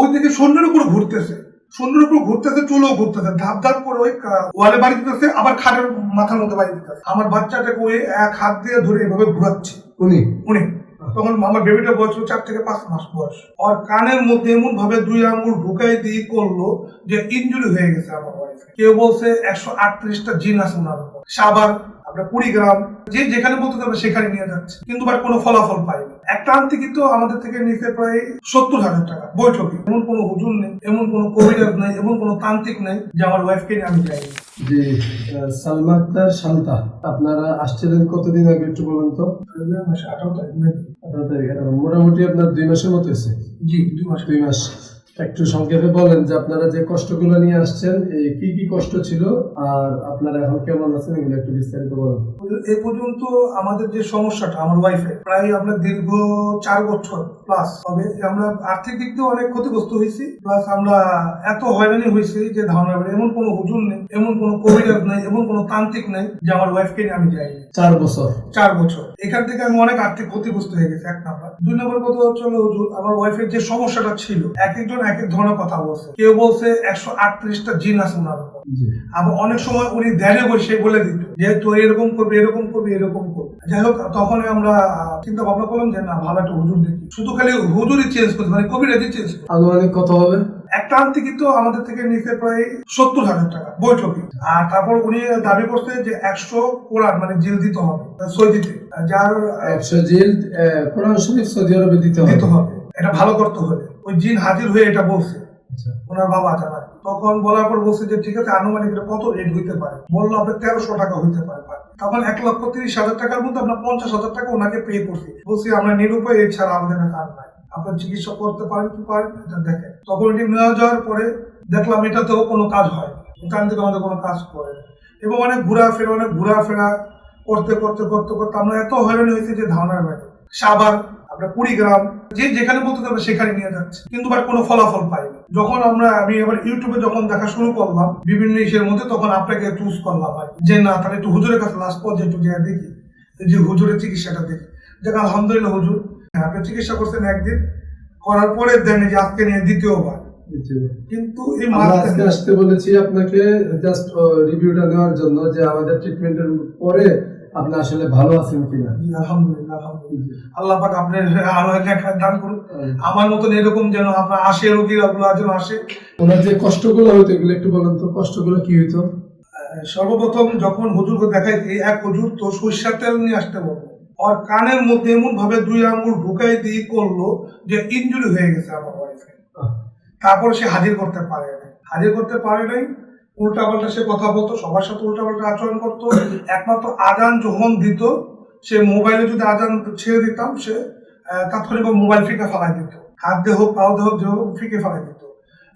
ওই থেকে শূন্যের উপর ঘুরতেছে। শূন্যের উপর ঘুরতেছে চুলও ঘুরতেছে। ধাপ ধাপ করে ওই ওয়ালে বাড়ি দিতেছে আবার খাটের মাথার মধ্যে বাড়ি দিতেছে। আমার বাচ্চাটাকে ওই এক হাত দিয়ে ধরে এভাবে ঘুরাচ্ছে। উনি? উনি। তখন আমার বেবিটা বয়স ছিল চার থেকে পাঁচ মাস বয়স। আর কানের মধ্যে এমন ভাবে দুই আঙুল ঢুকাই দিয়ে করল যে ইনজুরি হয়ে গেছে আমার ওয়াইফ কেউ বলছে একশো আটত্রিশটা জিন আছে ওনার সাবার আপনার কুড়িগ্রাম যে যেখানে বলতে যাবে সেখানে নিয়ে যাচ্ছে। কিন্তু বাট কোনো ফলাফল পাই না। একটা আনতে কিন্তু আমাদের থেকে নিতে প্রায় সত্তর হাজার টাকা বৈঠকে। এমন কোনো হুজুর নেই এমন কোনো কবিরাজ নেই এমন কোনো তান্ত্রিক নেই যে আমার ওয়াইফকে নিয়ে আমি যাইনি যে আহ, সালমা আক্তার শান্তা আপনারা আসছিলেন কতদিন আগে একটু বলুন তো? মাসে আঠারো তারিখ। আঠারো তারিখ মোটামুটি আপনার দুই মাসের মতো হয়েছে? জি দুই মাস। দুই মাস। একটু সংক্ষেপে বলেন যে আপনারা যে কষ্টগুলো নিয়ে আসছেন, এই কি কি কষ্ট ছিল আর আপনারা এখন কেমন আছেন এগুলো একটু বিস্তারিত বলেন। এ পর্যন্ত আমাদের যে সমস্যাটা, আমার ওয়াইফের প্রায় আমরা দীর্ঘ চার বছর প্লাস তবে আমরা আর্থিক দিক দিয়ে অনেক ক্ষতিগ্রস্ত হয়েছি। প্লাস আমরা এত হয়রানি হয়েছি যে ধারণা করি এমন কোনো হুজুর নেই এমন কোনো কবিরাজ নেই এমন কোনো তান্ত্রিক নেই যে আমার ওয়াইফকে নিয়ে আমি যাইনি। চার বছর। চার বছর। এখান থেকে আমি অনেক আর্থিক ক্ষতিগ্রস্ত হয়ে গেছি এক নাম্বার দুই নম্বর কথা হচ্ছে হুজুর আমার ওয়াইফের যে সমস্যাটা ছিল এক একজন এক এক ধরনের কথা বলছে। কেউ বলছে একশো আটত্রিশটা জিন আছে ওনার উপর। আবার অনেক সময় উনি ধ্যানে বসে বলে দিত যে তুই এরকম করবে এরকম করবে এরকম যাই হোক তখন আমরা চিন্তা ভাবনা করলাম যে না ভালো একটা হুজুর দেখি। শুধু খালি হুজুরই চেঞ্জ করছে মানে কবিরাজি চেঞ্জ করছে। আনুমানিক কত হবে? একটা আনতে কিন্তু আমাদের থেকে নিতে প্রায় সত্তর হাজার টাকা বৈঠকে। আর তারপর উনি দাবি করছে যে একশো কোরআন মানে জিল দিতে হবে সই দিতে যার একশো জিল কোরআন শরীফ সৌদি আরবে দিতে হবে। এটা ভালো করতে হবে। ওই জিন হাজির হয়ে এটা বলছে। আচ্ছা। ওনার বাবা জানায় তখন বলার পর বলছে যে, ঠিক আছে, আনুমানিক এটা কত রেট হইতে পারে? বলল, আপনার তেরোশো টাকা হইতে পারে তখন এক লক্ষ তিরিশ হাজার টাকার মধ্যে আপনার পঞ্চাশ হাজার টাকা ওনাকে পে করছি। বলছি, আমরা নিরুপায় এছাড়া আমাদের আর নাই। আপনার চিকিৎসা করতে পারেন কি পারেন এটা দেখেন। তখন এটি নেওয়া যাওয়ার পরে দেখলাম এটাতেও কোনো কাজ হয় এখান থেকে আমাদের কোনো কাজ করে এবং অনেক ঘোরাফেরা অনেক ঘোরাফেরা করতে করতে করতে করতে আমরা এত হয়রানি হয়েছি যে ধারণার বাইরে। সাবার আপনার কুড়িগ্রাম যে যেখানে বলতে যাবে সেখানে নিয়ে যাচ্ছে। কিন্তু বাট কোনো ফলাফল পাইনি। যখন আমরা আমি এবার ইউটিউবে যখন দেখা শুরু করলাম বিভিন্ন ইসের মধ্যে তখন আপনাকে চুজ করলাম আর যে না তাহলে একটু হুজুরের কাছে লাস্ট পর্যায়ে একটু গিয়ে দেখি। যে হুজুরের চিকিৎসাটা দেখি। দেখ আলহামদুলিল্লাহ হুজুর। হ্যাঁ, আপনি চিকিৎসা করছেন একদিন। করার পরে দেন যে আজকে নিয়ে দ্বিতীয়বার। দ্বিতীয়। কিন্তু এই আমরা আজকে আসতে বলেছি আপনাকে জাস্ট রিভিউটা নেওয়ার জন্য যে আমাদের ট্রিটমেন্টের পরে আপনি আসলে ভালো আছেন কিনা? আলহামদুলিল্লাহ আলহামদুলিল্লাহ। আল্লাহ পাক আপনার আরও এক দান করুন আমার মতন এরকম যেন আপনার আসে রোগীরা গুলো যেন আসে। ওনার যে কষ্টগুলো হতো এগুলো একটু বলেন তো কষ্টগুলো কি হইতো? সর্বপ্রথম যখন হুজুরকে দেখাইছি এক হুজুর তো সরিষার তেল নিয়ে আসতে বলব আর কানের মধ্যে এমন ভাবে দুই আঙুল ঢুকাই দিয়ে করল যে ইনজুরি হয়ে গেছে আমার ওয়াইফের তারপর সে হাজির করতে পারে হাজির করতে পারে নাই উল্টা পাল্টা সে কথা বলতো, সবার সাথে উল্টা পাল্টা আচরণ করতো, একমাত্র আজান যখন দিত, সে মোবাইলে যদি আজান ছেড়ে দিতাম, সে তাৎক্ষণিক মোবাইল ফিকে ফেলাই দিত। হাত দিয়ে হোক, পাও দিয়ে হোক, যে হোক, ফিকে ফেলাই দিত।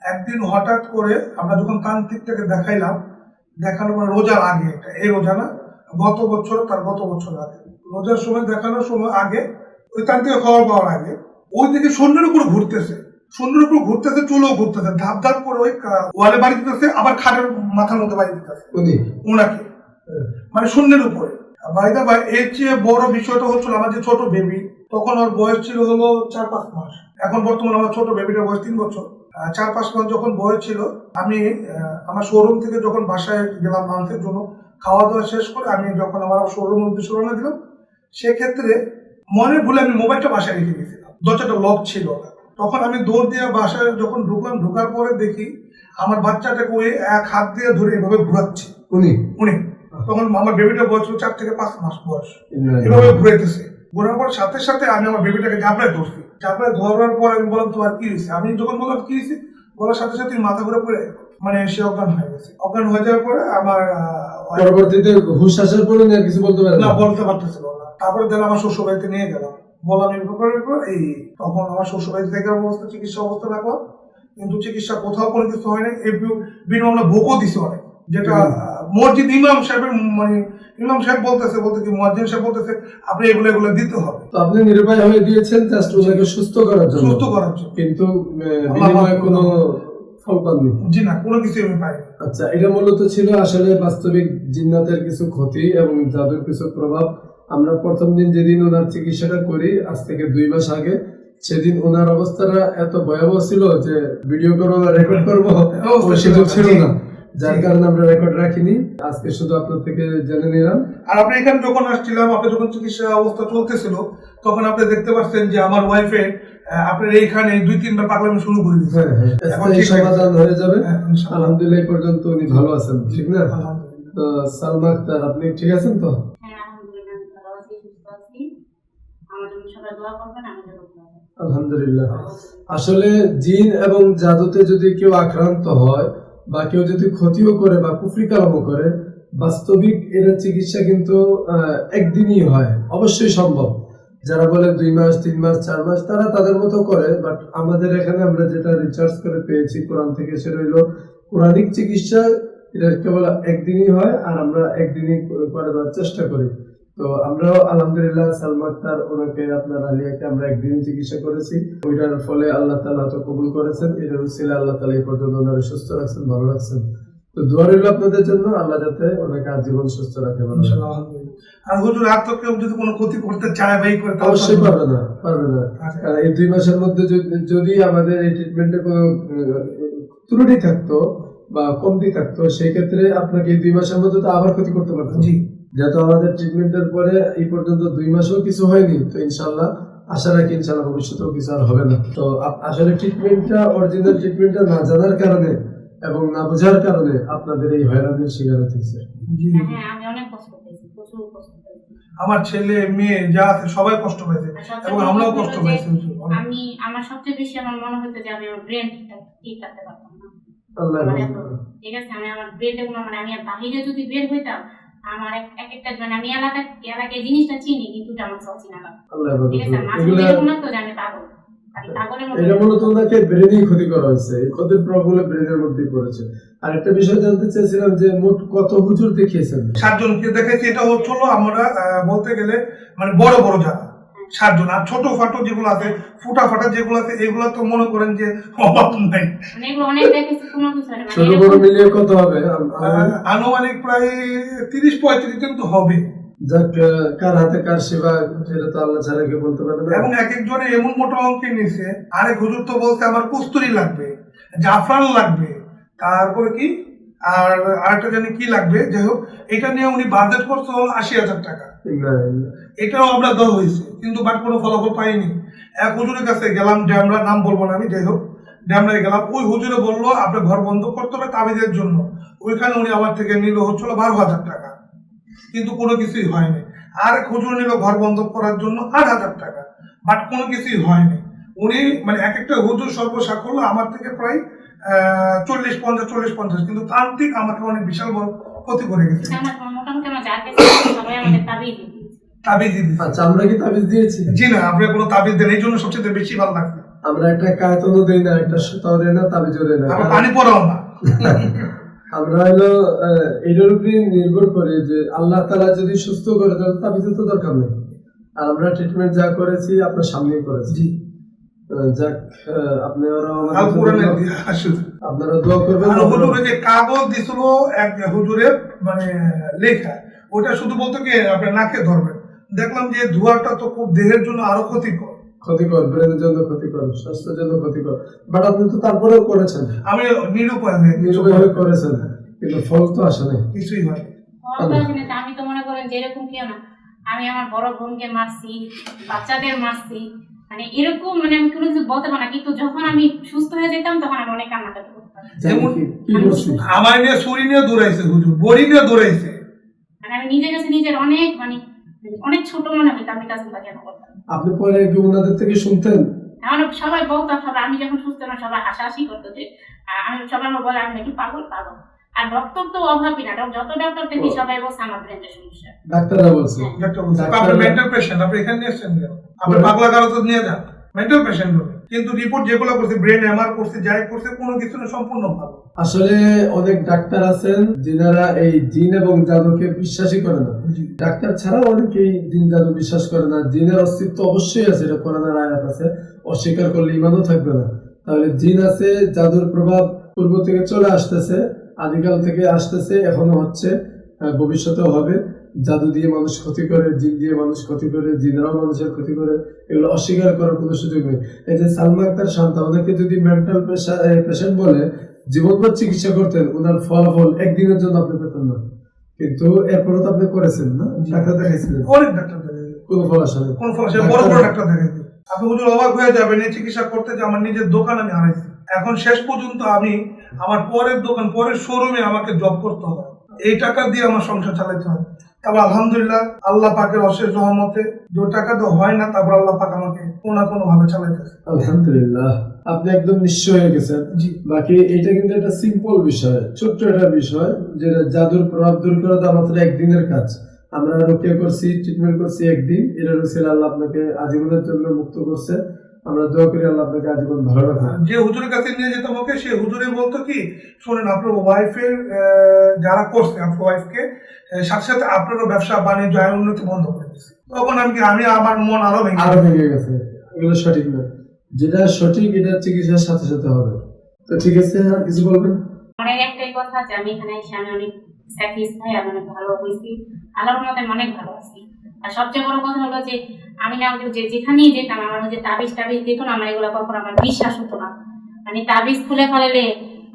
একদিন হঠাৎ করে আমরা যখন তান্ত্রিকটাকে দেখাইলাম, দেখানোর মানে রোজার আগে এটা এই রোজা না, গত বছর, তার গত বছর আগে। রোজার সময় দেখানোর সময় আগে ওই তান্ত্রিক খবর পাওয়ার আগে ওই থেকে শূন্যের উপর ঘুরতেছে। শূন্যের উপর ঘুরতেছে চুলও ঘুরতেছে। ধাপ ধাপ করে ওই ওয়ালে বাড়ি দিতেছে আবার খাটের মাথার মধ্যে বাড়ি দিতেছে। ওনাকে মানে শূন্যের উপরে। ভাই এর চেয়ে বড় বিষয়টা হচ্ছিল আমার যে ছোট বেবি তখন ওর বয়স ছিল হলো চার পাঁচ মাস। এখন বর্তমানে আমার ছোট বেবিটার বয়স তিন বছর। চার পাঁচ মাস যখন বয়স ছিল আমি আমার শোরুম থেকে যখন বাসায় গেলাম মাংসের জন্য খাওয়া দাওয়া শেষ করে আমি যখন আমার শোরুম উদ্দেশ্যে রওনা দিলাম সেক্ষেত্রে মনে ভুলে আমি মোবাইলটা বাসায় রেখে গেছিলাম। দরজাটা লক ছিল না। তখন আমি দৌড় দিয়ে বাসায় যখন ঢুকলাম ঢোকার পরে দেখি আমার বাচ্চাটাকে ওই এক হাত দিয়ে ধরে এভাবে ঘুরাচ্ছে। উনি? উনি। তখন আমার বেবিটার বয়স চার থেকে পাঁচ মাস বয়স। এভাবে ঘুরাইতেছে। ঘোরার পর সাথে সাথে আমি আমার বেবিটাকে জাপড়ায় ধরছি। জাপড়ায় ধরার পর আমি বললাম তোমার কি হয়েছে? আমি যখন বললাম কি হয়েছে? বলার সাথে সাথে মাথা ঘুরে পড়ে মানে সে অজ্ঞান হয়ে গেছে। অজ্ঞান হয়ে যাওয়ার পরে আমার পরবর্তীতে হুশ আসার পরে কিছু বলতে পারেন না? বলতে পারতেছিল না। তারপরে দিন আমার শ্বশুর বাড়িতে নিয়ে গেলাম। এই ব্যাপারের পর এই তখন আমার শ্বশুর বাড়িতে থেকে অবস্থা চিকিৎসা অবস্থা রাখলাম কিন্তু চিকিৎসা কোথাও কোনো কিছু হয় না এই বিনা আমরা ভোগও দিছি অনেক। যেটা মসজিদ ইমাম সাহেবের মানে ইমাম সাহেব বলতেছে বলতে কি মহাজিন সাহেব বলতেছে আপনি এগুলো এগুলো দিতে হবে। তো আপনি নিরুপায় হয়ে দিয়েছেন জাস্ট ওনাকে সুস্থ করার জন্য। সুস্থ করার জন্য। কিন্তু বিনিময়ে কোনো ফল পাননি। জি না কোনো কিছু আমি পাইনি। আচ্ছা এটা মূলত ছিল আসলে বাস্তবিক জিন্নাতের কিছু ক্ষতি এবং জাদুর কিছু প্রভাব। আমরা প্রথম দিন যেদিন ওনার চিকিৎসাটা করি আজ থেকে দুই মাস আগে সেদিন ওনার অবস্থাটা এত ভয়াবহ ছিল যে ভিডিও করব রেকর্ড করব সুযোগ না, ছিল না। যার কারণে আমরা রেকর্ড রাখিনি। আজকে শুধু আপনার থেকে জেনে নিলাম। আর আপনি এখানে যখন আসছিলাম আপনি যখন চিকিৎসা অবস্থা চলতেছিল তখন আপনি দেখতে পাচ্ছেন যে আমার ওয়াইফে আপনার এইখানে দুই তিনবার পাগলামি শুরু করে দিচ্ছে হ্যাঁ হ্যাঁ। এখন। সমাধান হয়ে যাবে। হ্যাঁ, আলহামদুলিল্লাহ পর্যন্ত উনি ভালো আছেন। ঠিক না? তো সালমা আক্তার আপনি ঠিক আছেন তো হ্যাঁ আলহামদুলিল্লাহ আমি ভালো আছি সুস্থ আছি আমার জন্য সবাই দোয়া করবেন আমি যেন দোয়া করব। আলহামদুলিল্লাহ। আসলে জিন এবং জাদুতে যদি কেউ আক্রান্ত হয় বা কেউ যদি ক্ষতিও করে বা কুফরি কালামও করে, বাস্তবিক এর চিকিৎসা কিন্তু একদিনই হয়, অবশ্যই সম্ভব। যারা বলে দুই মাস, তিন মাস, চার মাস, তারা তাদের মতো করে বাট আমাদের এখানে আমরা যেটা রিসার্চ করে পেয়েছি, কোরআন থেকে সে রইল কোরআনিক চিকিৎসা, এটা কেবল একদিনই হয়, আর আমরা একদিনই করে দেওয়ার চেষ্টা করি। তো আমরাও আলহামদুলিল্লাহ সালমা আক্তার ওনাকে আপনার আলিয়াকে আমরা একদিনই চিকিৎসা করেছি। ওইটার ফলে আল্লাহ তালা তো কবুল করেছেন। এটার আল্লাহ তালা এই পর্যন্ত ওনারা সুস্থ রাখছেন ভালো রাখছেন। তো দোয়া রইল আপনাদের জন্য আল্লাহ যাতে ওনাকে আজীবন সুস্থ রাখে ভালো আলহামদুলিল্লাহ। আর হুজুর আর তো কেউ যদি কোনো ক্ষতি করতে চায় বা করে অবশ্যই পারবে না। পারবে না আচ্ছা। কারণ এই দুই মাসের মধ্যে যদি- যদি আমাদের এই ট্রিটমেন্টে কোনো ত্রুটি থাকতো বা কমতি থাকতো সেই ক্ষেত্রে আপনাকে এই দুই মাসের মধ্যে তো আবার ক্ষতি করতে পারতো। জি। যেহেতু আমাদের ট্রিটমেন্টের পরে এই পর্যন্ত দুই মাসেও কিছু হয়নি তো ইনশাল্লাহ আশা রাখি ইনশাল্লাহ ভবিষ্যতেও কিছু আর হবে না। তো আসলে ট্রিটমেন্টটা অরিজিনাল ট্রিটমেন্টটা না জানার কারণে এবং না বোঝার কারণে আপনাদের এই হয়রানির শিকার হতেছে হ্যাঁ আমি অনেক কষ্ট পেয়েছি প্রচুর কষ্ট পেয়েছি। আমার ছেলে মেয়ে যা আছে সবাই কষ্ট পাইছে এবং আমরাও কষ্ট পাইছি। আমি আমার সবচেয়ে বেশি আমার মনে হতো যে আমি আমার ব্রেন ঠিক রাখতে পারতাম না। আল্লাহ মানে। ঠিক আছে আমি আমার ব্রেনটা মানে আমি বাহিরে যদি বের হইতাম আমার এক এক একটা মানে আমি এলাকা এলাকায় জিনিসটা চিনি কিন্তু আমার সব চিনা ঠিক আছে। এরকম পাগল। এটা মূলত ওনাকে ব্রেনেই ক্ষতি করা হয়েছে। এই ক্ষতির ব্রেনের মধ্যেই পড়েছে। আর একটা বিষয় জানতে চেয়েছিলাম যে মোট কত হুজুর দেখিয়েছেন সাতজনকে দেখেছি এটা হচ্ছিল আমরা আহ, বলতে গেলে মানে বড় বড় যারা সাতজন আর ছোট ফাটো যেগুলো আছে ফুটা ফাটা যেগুলো আছে এগুলো তো মনে করেন যে অভাব নাই। মানে। মানে ছোট বড় মিলিয়ে কত হবে? আনুমানিক প্রায় তিরিশ পঁয়ত্রিশ জন তো হবে। যাক কার হাতে কার সেবা সেটা তো আল্লাহ ছাড়া কেউ বলতে পারে না। এবং এক একজনে এমন মোটা অঙ্কে নিছে আরেক হুজুর তো বলছে আমার কস্তুরি লাগবে জাফরান লাগবে। তারপরে কি? আর আরেকটা জানি কি লাগবে? যাই হোক এটা নিয়ে উনি বাজেট করছে হলো আশি হাজার টাকা। এটাও আমরা দেওয়া হয়েছে কিন্তু বাট কোনো ফলাফল পাইনি। এক হুজুরের কাছে গেলাম ড্যামরা নাম বলব না আমি যাই হোক ড্যামরায় গেলাম ওই হুজুরে বলল আপনার ঘর বন্ধ করতে হবে তাবিজের জন্য। ওইখানে উনি আমার থেকে নিল হচ্ছিল বারো হাজার টাকা। কিন্তু কোনো কিছুই হয়নি। আর এক হুজুর নিল ঘর বন্ধ করার জন্য আট হাজার টাকা। বাট কোনো কিছুই হয়নি। উনি মানে এক একটা হুজুর সর্বসাকল্য আমার থেকে প্রায় চল্লিশ পঞ্চাশ চল্লিশ পঞ্চাশ। কিন্তু তান্ত্রিক আমাকে অনেক বিশাল বড় ক্ষতি করে গেছে। আমার মোটামুটি আমার যার কাছে সবাই আমাদের তাবিজ দিতে আচ্ছা আমরা কি তাবিজ দিয়েছি? জি না আপনার কোনো তাবিজ দেন এই জন্য সবচেয়ে বেশি ভালো লাগছে। আমরা একটা কায়তনও দেই না একটা সুতাও দেই না তাবিজও দেই না। কারণ পানি পড়াও না। আমরা হলো এটার উপরে নির্ভর করি যে আল্লাহ তালা যদি সুস্থ করে তাহলে তাবিজের তো দরকার নেই। আর আমরা ট্রিটমেন্ট যা করেছি আপনার সামনেই করেছি। জি। যাক আহ, আপনারাও আল আমাদের কোরআনের জন্য- দিয়া শুধু। আপনারা দোয়া করবেন আর হুজুরে যে কাগজ দিছিল এক হুজুরের মানে লেখা ওটা শুধু বলতো কি আপনার নাকে ধরবেন। দেখলাম যে ধোঁয়াটা তো খুব দেহের জন্য আরও ক্ষতিকর। ক্ষতিকর ব্রেনের জন্য ক্ষতিকর স্বাস্থ্যের জন্য ক্ষতিকর। বাট আপনি তো তারপরেও করেছেন। আমি নিরুপায় করেছেন। কিন্তু ফল তো আসে নাই। কিছুই হয় আমি তো মনে করেন যে এরকম কেউ না। আমি আমার বড় বোনকে মারছি বাচ্চাদের মারছি মানে এরকম মানে আমি কোনো কিছু বলতে পারি না কিন্তু যখন আমি সুস্থ হয়ে যেতাম তখন আমি অনেক কান্নাকাটি করতাম যেমন কি কি করছি আমার নিয়ে ছুরি নিয়ে দৌড়াইছে হুজুর বড়ি নিয়ে দৌড়াইছে। মানে আমি নিজের কাছে নিজের অনেক মানে অনেক ছোট মনে হইতাম আমি কাজগুলো কেন করতাম? আপনি পরে কি ওনাদের থেকে শুনতেন? এখন সবাই বলতাম সবাই আমি যখন সুস্থ না সবাই হাসাহাসি করতো যে আমি সবাই আমার বলে আমি নাকি পাগল পাগল। আর ডক্টর তো অভাবই না যত ডক্টর দেখি সবাই বলছে আমার ব্রেনের সমস্যা। ডাক্তাররা বলছে। একটা বলছে, আপনি মেন্টাল পেশেন্ট আপনি এখানে নিয়ে কেন? আপনি পাগলা কারও তো নিয়ে যান। মেন্টাল পেশেন্ট হবে। কিন্তু রিপোর্ট যেগুলো করছে ব্রেন এমআর করছে যাই করছে কোনো কিছু না সম্পূর্ণ ভালো। আসলে অনেক ডাক্তার আছেন যিনারা এই জিন এবং জাদুকে বিশ্বাসই করে না। ডাক্তার ছাড়াও অনেকেই জিন জাদু বিশ্বাস করে না। জিনের অস্তিত্ব অবশ্যই আছে এটা কোরআনের আয়াত আছে। অস্বীকার করলে ইমানও থাকবে না। তাহলে জিন আছে জাদুর প্রভাব পূর্ব থেকে চলে আসতেছে। আদিকাল থেকে আসতেছে এখনও হচ্ছে ভবিষ্যতেও হবে। জাদু দিয়ে মানুষ ক্ষতি করে জিন দিয়ে মানুষ ক্ষতি করে জিনেরাও মানুষের ক্ষতি করে এগুলো অস্বীকার করার কোনো সুযোগ নেই। এই যে সালমা আক্তার শান্তা ওদেরকে যদি মেন্টাল পেশেন্ট বলে জীবনভর চিকিৎসা করতেন ওনার ফলাফল একদিনের জন্য আপনি পেতেন না। কিন্তু এরপরও তো আপনি করেছেন না? ডাক্তার দেখাইছিলেন? অনেক ডাক্তার কোনো ফল আসে না কোন ফলে সে বড় বড় ডাক্তার দেখাইছি। আপনি হুজুর অবাক হয়ে যাবেন এই চিকিৎসা করতে যে আমার নিজের দোকান আমি হারাইছি এখন শেষ পর্যন্ত আমি আমার পরের দোকান পরের শোরুমে আমাকে জব করতে হয় এই টাকা দিয়ে আমার সংসার চালাতে হয়। তারপর আলহামদুলিল্লাহ আল্লাহ পাকের অশেষ রহমতে দু টাকা তো হয় না তারপর আল্লাহ পাক আমাকে কোনো না কোনো ভাবে চালাইতেছে। আলহামদুলিল্লাহ আপনি একদম নিশ্চয় হয়ে গেছেন। জি। বাকি এটা কিন্তু একটা সিম্পল বিষয় ছোট্ট একটা বিষয় যেটা জাদুর প্রভাব দূর করা তো মাত্র একদিনের কাজ। আমরা রোকিয়া করছি ট্রিটমেন্ট করছি একদিন এটা রসিল আল্লাহ আপনাকে আজীবনের জন্য মুক্ত করছে। আমরা দোয়া করি আল্লাহ আপনাকে আজীবন ভালো রাখা যে হুজুরের কাছে নিয়ে যেতাম ওকে সে হুজুরে বলতো কি শোনেন আপনার ওয়াইফের যারা করছে আপনার ওয়াইফকে সাথে সাথে আপনারও ব্যবসা বাণিজ্য আয় উন্নতি বন্ধ করে দিচ্ছে তখন আমি কি আমি আমার মন আরও ভেঙে আরও ভেঙে গেছে। এগুলো সঠিক না। যেটা সঠিক এটা চিকিৎসার সাথে সাথে হবে। তো ঠিক আছে আর কিছু বলবেন? অনেক একটাই কথা যে আমি এখানে এসে আমি অনেক স্যাটিসফাই আমি অনেক ভালো হয়েছি। আল্লাহর মতে অনেক ভালো আছি। আর সবচেয়ে বড় কথা হলো যে আমি না যে যেখানেই যেতাম আমার যে তাবিজ টাবিজ দিত না আমার এগুলো কখনো আমার বিশ্বাস হতো না। মানে তাবিজ খুলে ফেলে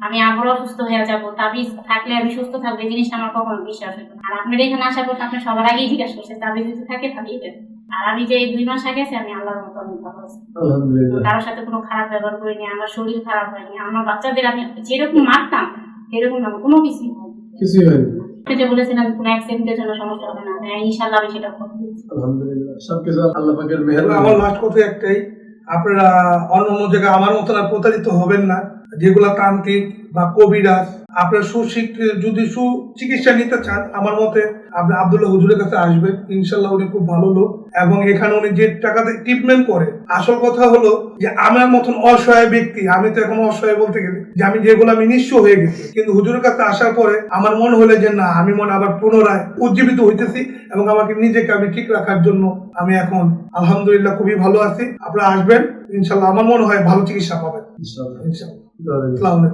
আমি আবারও অসুস্থ হয়ে যাব। তাবিজ থাকলে আমি সুস্থ থাকব এই জিনিসটা আমার কখনো বিশ্বাস হতো না। আর আপনার এখানে আসার পর আপনি সবার আগেই জিজ্ঞাসা করছেন তাবিজ যদি থাকে দেন। আর আমি যে দুই মাস আগে আছি আমি আল্লাহর মতো অনেক ভালো আছি। কারোর সাথে কোনো খারাপ ব্যবহার করিনি আমার শরীর খারাপ হয়নি আমার বাচ্চাদের আমি যেরকম মারতাম সেরকম না কোনো কিছুই হয়নি। কিছুই হয়নি। আপনি যে বলেছিলেন কোনো অ্যাক্সিডেন্টের জন্য সমস্যা হবে না। হ্যাঁ ইনশাল্লাহ আমি সেটা করব। আলহামদুলিল্লাহ সবকিছু আল্লাহ পাকের আমার লাস্ট কথা একটাই আপনারা অন্য অন্য জায়গায় আমার মতন আর প্রতারিত হবেন না। যেগুলা তান্ত্রিক বা কবিরাজ আপনার সুশিক্ষিত যদি সুচিকিৎসা নিতে চান আমার মতে আপনি আব্দুল্লাহ হুজুরের কাছে আসবেন ইনশাল্লাহ উনি খুব ভালো লোক। এবং এখানে উনি যে টাকাতে ট্রিটমেন্ট করে আসল কথা হলো যে আমার মতন অসহায় ব্যক্তি আমি তো এখন অসহায় বলতে গেলে যে আমি যেগুলো আমি নিঃস্ব হয়ে গেছি। কিন্তু হুজুরের কাছে আসার পরে আমার মনে হলো যে না আমি মনে আবার পুনরায় উজ্জীবিত হইতেছি এবং আমাকে নিজেকে আমি ঠিক রাখার জন্য আমি এখন আলহামদুলিল্লাহ খুবই ভালো আছি। আপনারা আসবেন ইনশাল্লাহ আমার মনে হয় ভালো চিকিৎসা পাবেন। ইনশাআল্লাহ। ইনশাল্লাহ